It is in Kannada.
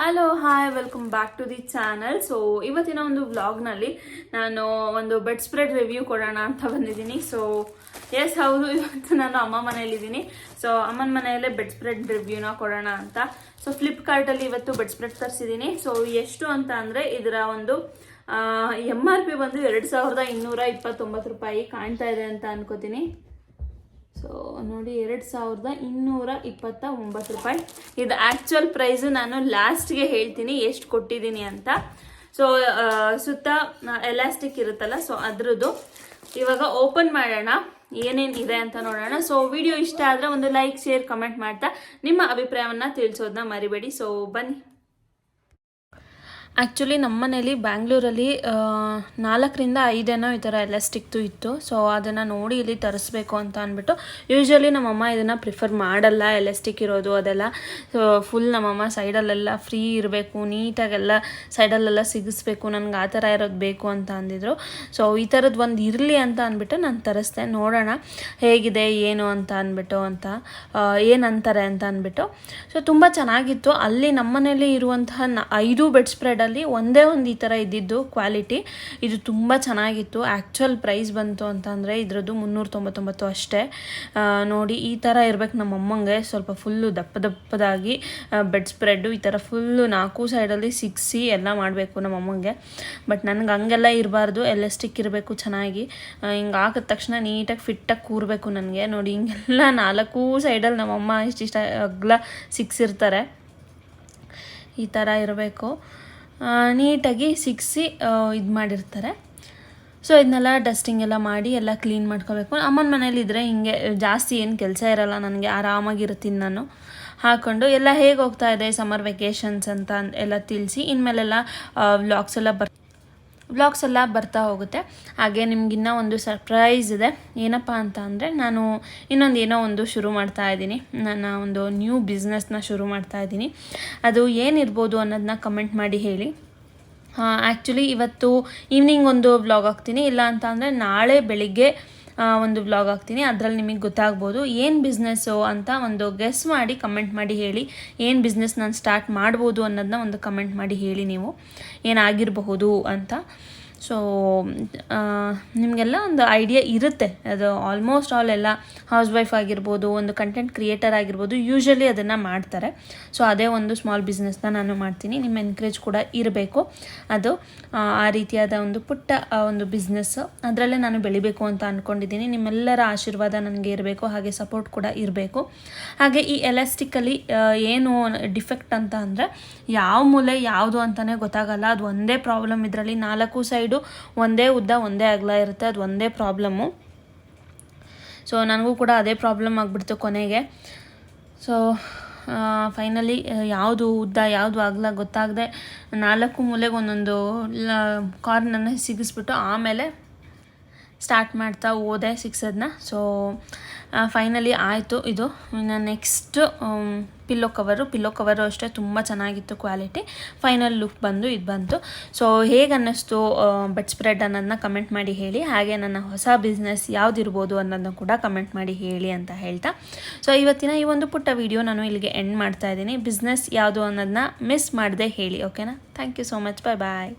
Hello hi welcome back to the channel so ಇವತ್ತಿನ ಒಂದು ವ್ಲಾಗ್ನಲ್ಲಿ ನಾನು ಒಂದು ಬೆಡ್ ಸ್ಪ್ರೆಡ್ ರಿವ್ಯೂ ಕೊಡೋಣ ಅಂತ ಬಂದಿದ್ದೀನಿ. ಸೊ ಎಸ್ ಹೌದು, ಇವತ್ತು ನಾನು ಅಮ್ಮ ಮನೆಯಲ್ಲಿದ್ದೀನಿ. ಸೊ ಅಮ್ಮನ ಮನೆಯಲ್ಲೇ ಬೆಡ್ ಸ್ಪ್ರೆಡ್ ರಿವ್ಯೂನ ಕೊಡೋಣ ಅಂತ. ಸೊ ಫ್ಲಿಪ್ಕಾರ್ಟಲ್ಲಿ ಇವತ್ತು ಬೆಡ್ ಸ್ಪ್ರೆಡ್ ತರಿಸಿದ್ದೀನಿ. ಸೊ ಎಷ್ಟು ಅಂತ ಅಂದರೆ ಇದರ ಒಂದು ಎಂ ಆರ್ ಪಿ ಬಂದು ಎರಡು ಸಾವಿರದ ಇನ್ನೂರ ಇಪ್ಪತ್ತೊಂಬತ್ತು ರೂಪಾಯಿ ಕಾಣ್ತಾ ಇದೆ ಅಂತ ಅನ್ಕೋತೀನಿ. ಸೊ ನೋಡಿ, ಎರಡು ಸಾವಿರದ ಇನ್ನೂರ ಇಪ್ಪತ್ತ ಒಂಬತ್ತು ರೂಪಾಯಿ. ಇದು ಆ್ಯಕ್ಚುಯಲ್ ಪ್ರೈಸು ನಾನು ಲಾಸ್ಟ್ಗೆ ಹೇಳ್ತೀನಿ, ಎಷ್ಟು ಕೊಟ್ಟಿದ್ದೀನಿ ಅಂತ. ಸೊ ಸುತ್ತ ಎಲಾಸ್ಟಿಕ್ ಇರುತ್ತಲ್ಲ ಸೊ ಅದ್ರದ್ದು. ಇವಾಗ ಓಪನ್ ಮಾಡೋಣ, ಏನೇನು ಇದೆ ಅಂತ ನೋಡೋಣ. ಸೊ ವಿಡಿಯೋ ಇಷ್ಟ ಆದರೆ ಒಂದು ಲೈಕ್ ಶೇರ್ ಕಮೆಂಟ್ ಮಾಡ್ತಾ. ನಿಮ್ಮ ಅಭಿಪ್ರಾಯವನ್ನು ತಿಳಿಸೋದನ್ನ ಮರಿಬೇಡಿ. ಸೊ ಬನ್ನಿ. ಆ್ಯಕ್ಚುಲಿ ನಮ್ಮ ಮನೇಲಿ ಬ್ಯಾಂಗ್ಳೂರಲ್ಲಿ ನಾಲ್ಕರಿಂದ ಐದೇನೋ ಈ ಥರ ಎಲಾಸ್ಟಿಕ್ದು ಇತ್ತು. ಸೊ ಅದನ್ನು ನೋಡಿ ಇಲ್ಲಿ ತರಿಸ್ಬೇಕು ಅಂತ ಅಂದ್ಬಿಟ್ಟು ಯೂಶ್ವಲಿ ನಮ್ಮಮ್ಮ ಇದನ್ನು ಪ್ರಿಫರ್ ಮಾಡಲ್ಲ ಎಲಾಸ್ಟಿಕ್ ಇರೋದು ಅದೆಲ್ಲ. ಸೊ ಫುಲ್ ನಮ್ಮಮ್ಮ ಸೈಡಲ್ಲೆಲ್ಲ ಫ್ರೀ ಇರಬೇಕು, ನೀಟಾಗೆಲ್ಲ ಸೈಡಲ್ಲೆಲ್ಲ ಸಿಗಿಸ್ಬೇಕು, ನನಗೆ ಆ ಥರ ಇರೋದು ಬೇಕು ಅಂತ ಅಂದಿದ್ರು. ಸೊ ಈ ಥರದ್ದು ಒಂದು ಇರಲಿ ಅಂತ ಅಂದ್ಬಿಟ್ಟು ನಾನು ತರಿಸ್ದೆ. ನೋಡೋಣ, ಹೇಗಿದೆ, ಏನು ಅಂತ ಅಂದ್ಬಿಟ್ಟು ಅಂತ ಏನು ಅಂತಾರೆ ಅಂತ ಅಂದ್ಬಿಟ್ಟು. ಸೊ ತುಂಬ ಚೆನ್ನಾಗಿತ್ತು. ಅಲ್ಲಿ ನಮ್ಮನೇಲಿ ಇರುವಂತಹ ಐದು ಬೆಡ್ ಸ್ಪ್ರೆಡಲ್ಲಿ ಒಂದೇ ಒಂದು ಈ ಥರ ಇದ್ದಿದ್ದು ಕ್ವಾಲಿಟಿ ಇದು ತುಂಬ ಚೆನ್ನಾಗಿತ್ತು. ಆ್ಯಕ್ಚುಯಲ್ ಪ್ರೈಸ್ ಬಂತು ಅಂತಂದರೆ ಇದ್ರದ್ದು ಮುನ್ನೂರ ತೊಂಬತ್ತೊಂಬತ್ತು ಅಷ್ಟೇ ನೋಡಿ ಈ ಥರ ಇರಬೇಕು ನಮ್ಮ ಅಮ್ಮಂಗೆ ಸ್ವಲ್ಪ ಫುಲ್ಲು ದಪ್ಪ ದಪ್ಪದಾಗಿ ಬೆಡ್ ಸ್ಪ್ರೆಡ್ಡು ಈ ಥರ ಫುಲ್ಲು ನಾಲ್ಕು ಸೈಡಲ್ಲಿ ಸಿಕ್ಸಿ ಎಲ್ಲ ಮಾಡಬೇಕು ನಮ್ಮ ಅಮ್ಮಂಗೆ ಬಟ್ ನನಗೆ ಹಂಗೆಲ್ಲ ಇರಬಾರ್ದು. ಎಲೆಸ್ಟಿಕ್ ಇರಬೇಕು ಚೆನ್ನಾಗಿ. ಹಿಂಗೆ ಹಾಕಿದ ತಕ್ಷಣ ನೀಟಾಗಿ ಫಿಟ್ಟಾಗಿ ಕೂರಬೇಕು ನನಗೆ. ನೋಡಿ ಹಿಂಗೆಲ್ಲ ನಾಲ್ಕು ಸೈಡಲ್ಲಿ ನಮ್ಮಮ್ಮ ಇಷ್ಟಿಷ್ಟ ಅಗ್ಲ ಸಿಕ್ಸಿರ್ತಾರೆ ಈ ಥರ ಇರಬೇಕು. ನೀಟಾಗಿ ಸಿಕ್ಸಿ ಇದು ಮಾಡಿರ್ತಾರೆ. ಸೊ ಇದನ್ನೆಲ್ಲ ಡಸ್ಟಿಂಗ್ ಎಲ್ಲ ಮಾಡಿ ಎಲ್ಲ ಕ್ಲೀನ್ ಮಾಡ್ಕೋಬೇಕು. ಅಮ್ಮನ ಮನೇಲಿ ಇದ್ದರೆ ಹಿಂಗೆ ಜಾಸ್ತಿ ಏನು ಕೆಲಸ ಇರಲ್ಲ, ನನಗೆ ಆರಾಮಾಗಿರ್ತೀನಿ ನಾನು. ಹಾಕ್ಕೊಂಡು ಎಲ್ಲ ಹೇಗೆ ಹೋಗ್ತಾ ಇದೆ ಸಮ್ಮರ್ ವೆಕೇಷನ್ಸ್ ಅಂತ ಎಲ್ಲ ತಿಳಿಸಿ, ಇನ್ಮೇಲೆಲ್ಲ ವ್ಲಾಗ್ಸ್ ಎಲ್ಲ ಬರ್ ವ್ಲಾಗ್ಸ್ ಎಲ್ಲ ಬರ್ತಾ ಹೋಗುತ್ತೆ. ಹಾಗೆ ನಿಮ್ಗಿನ್ನ ಒಂದು ಸರ್ಪ್ರೈಸ್ ಇದೆ. ಏನಪ್ಪ ಅಂತ ಅಂದರೆ ನಾನು ಇನ್ನೊಂದು ಏನೋ ಒಂದು ಶುರು ಮಾಡ್ತಾ ಇದ್ದೀನಿ. ನನ್ನ ಒಂದು ನ್ಯೂ ಬಿಸ್ನೆಸ್ನ ಶುರು ಮಾಡ್ತಾ ಇದ್ದೀನಿ. ಅದು ಏನಿರ್ಬೋದು ಅನ್ನೋದನ್ನ ಕಮೆಂಟ್ ಮಾಡಿ ಹೇಳಿ. ಆ್ಯಕ್ಚುಲಿ ಇವತ್ತು ಈವ್ನಿಂಗ್ ಒಂದು ಬ್ಲಾಗ್ ಹಾಕ್ತೀನಿ. ಇಲ್ಲ ಅಂತ ಅಂದರೆ ನಾಳೆ ಬೆಳಿಗ್ಗೆ ಒಂದು ವ್ಲಾಗ್ ಹಾಕ್ತೀನಿ. ಅದರಲ್ಲಿ ನಿಮಗೆ ಗೊತ್ತಾಗ್ಬೋದು ಏನು ಬಿಸ್ನೆಸ್ಸು ಅಂತ ಒಂದು ಗೆಸ್ ಮಾಡಿ ಕಮೆಂಟ್ ಮಾಡಿ ಹೇಳಿ. ಏನು ಬಿಸ್ನೆಸ್ ನಾನು ಸ್ಟಾರ್ಟ್ ಮಾಡ್ಬೋದು ಅನ್ನೋದನ್ನ ಒಂದು ಕಮೆಂಟ್ ಮಾಡಿ ಹೇಳಿ ನೀವು. ಏನಾಗಿರಬಹುದು ಅಂತ. ಸೊ ನಿಮಗೆಲ್ಲ ಒಂದು ಐಡಿಯಾ ಇರುತ್ತೆ. ಅದು ಆಲ್ಮೋಸ್ಟ್ ಆಲ್ ಎಲ್ಲ ಹೌಸ್ ವೈಫ್ ಆಗಿರ್ಬೋದು ಒಂದು ಕಂಟೆಂಟ್ ಕ್ರಿಯೇಟರ್ ಆಗಿರ್ಬೋದು ಯೂಶ್ವಲಿ ಅದನ್ನು ಮಾಡ್ತಾರೆ. ಸೊ ಅದೇ ಒಂದು ಸ್ಮಾಲ್ ಬಿಸ್ನೆಸ್ನ ನಾನು ಮಾಡ್ತೀನಿ. ನಿಮ್ಮ ಎನ್ಕರೇಜ್ ಕೂಡ ಇರಬೇಕು. ಅದು ಆ, ರೀತಿಯಾದ ಒಂದು ಪುಟ್ಟ ಒಂದು ಬಿಸ್ನೆಸ್ ಅದರಲ್ಲೇ ನಾನು ಬೆಳಿಬೇಕು ಅಂತ ಅಂದ್ಕೊಂಡಿದ್ದೀನಿ ನಿಮ್ಮೆಲ್ಲರ ಆಶೀರ್ವಾದ ನನಗೆ ಇರಬೇಕು. ಹಾಗೆ ಸಪೋರ್ಟ್ ಕೂಡ ಇರಬೇಕು. ಹಾಗೆ ಈ ಎಲಾಸ್ಟಿಕಲ್ಲಿ ಏನು ಡಿಫೆಕ್ಟ್ ಅಂತ ಅಂದರೆ ಯಾವ ಮೂಲೆ ಯಾವುದು ಅಂತಲೇ ಗೊತ್ತಾಗಲ್ಲ. ಅದು ಒಂದೇ ಪ್ರಾಬ್ಲಮ್ ಇದರಲ್ಲಿ ನಾಲ್ಕು ಸೈಡು ಒಂದೇ ಉದ್ದ, ಒಂದೇ ಅಗಲ ಇರುತ್ತೆ, ಅದು ಒಂದೇ ಪ್ರಾಬ್ಲಮ್ಮು. ಸೊ ನನಗೂ ಕೂಡ ಅದೇ ಪ್ರಾಬ್ಲಮ್ ಆಗಿಬಿಡ್ತು ಕೊನೆಗೆ. ಸೊ ಫೈನಲಿ ಯಾವುದು ಉದ್ದ, ಯಾವುದು ಆಗಲ್ಲ ಗೊತ್ತಾಗದೆ ನಾಲ್ಕು ಮೂಲೆಗೆ ಒಂದೊಂದು ಕಾರ್ನನ್ನು ಸಿಗಿಸ್ಬಿಟ್ಟು ಆಮೇಲೆ ಸ್ಟಾರ್ಟ್ ಮಾಡ್ತಾ ಹೋದೆ ಸಿಕ್ಸೋದನ್ನ ಸೊ ಫೈನಲಿ ಆಯಿತು ಇದು. ಇನ್ನು next pillow cover pillow cover ಅಷ್ಟೇ ತುಂಬ ಚೆನ್ನಾಗಿತ್ತು ಕ್ವಾಲಿಟಿ. ಫೈನಲ್ ಲುಕ್ ಬಂದು ಇದು ಬಂತು. ಸೊ ಹೇಗೆ ಅನ್ನಿಸ್ತು ಬೆಡ್ ಸ್ಪ್ರೆಡ್ ಅನ್ನೋದನ್ನ ಕಮೆಂಟ್ ಮಾಡಿ ಹೇಳಿ. ಹಾಗೆ ನನ್ನ ಹೊಸ ಬಿಸ್ನೆಸ್ ಯಾವುದಿರ್ಬೋದು ಅನ್ನೋದನ್ನು ಕೂಡ ಕಮೆಂಟ್ ಮಾಡಿ ಹೇಳಿ ಅಂತ ಹೇಳ್ತಾ. ಸೊ, ಇವತ್ತಿನ ಈ ಒಂದು ಪುಟ್ಟ ವಿಡಿಯೋ ನಾನು ಇಲ್ಲಿಗೆ ಎಂಡ್ ಮಾಡ್ತಾ ಇದ್ದೀನಿ. ಬಿಸ್ನೆಸ್ ಯಾವುದು ಅನ್ನೋದನ್ನ ಮಿಸ್ ಮಾಡದೆ ಹೇಳಿ, ಓಕೆನಾ? Thank you so much bye bye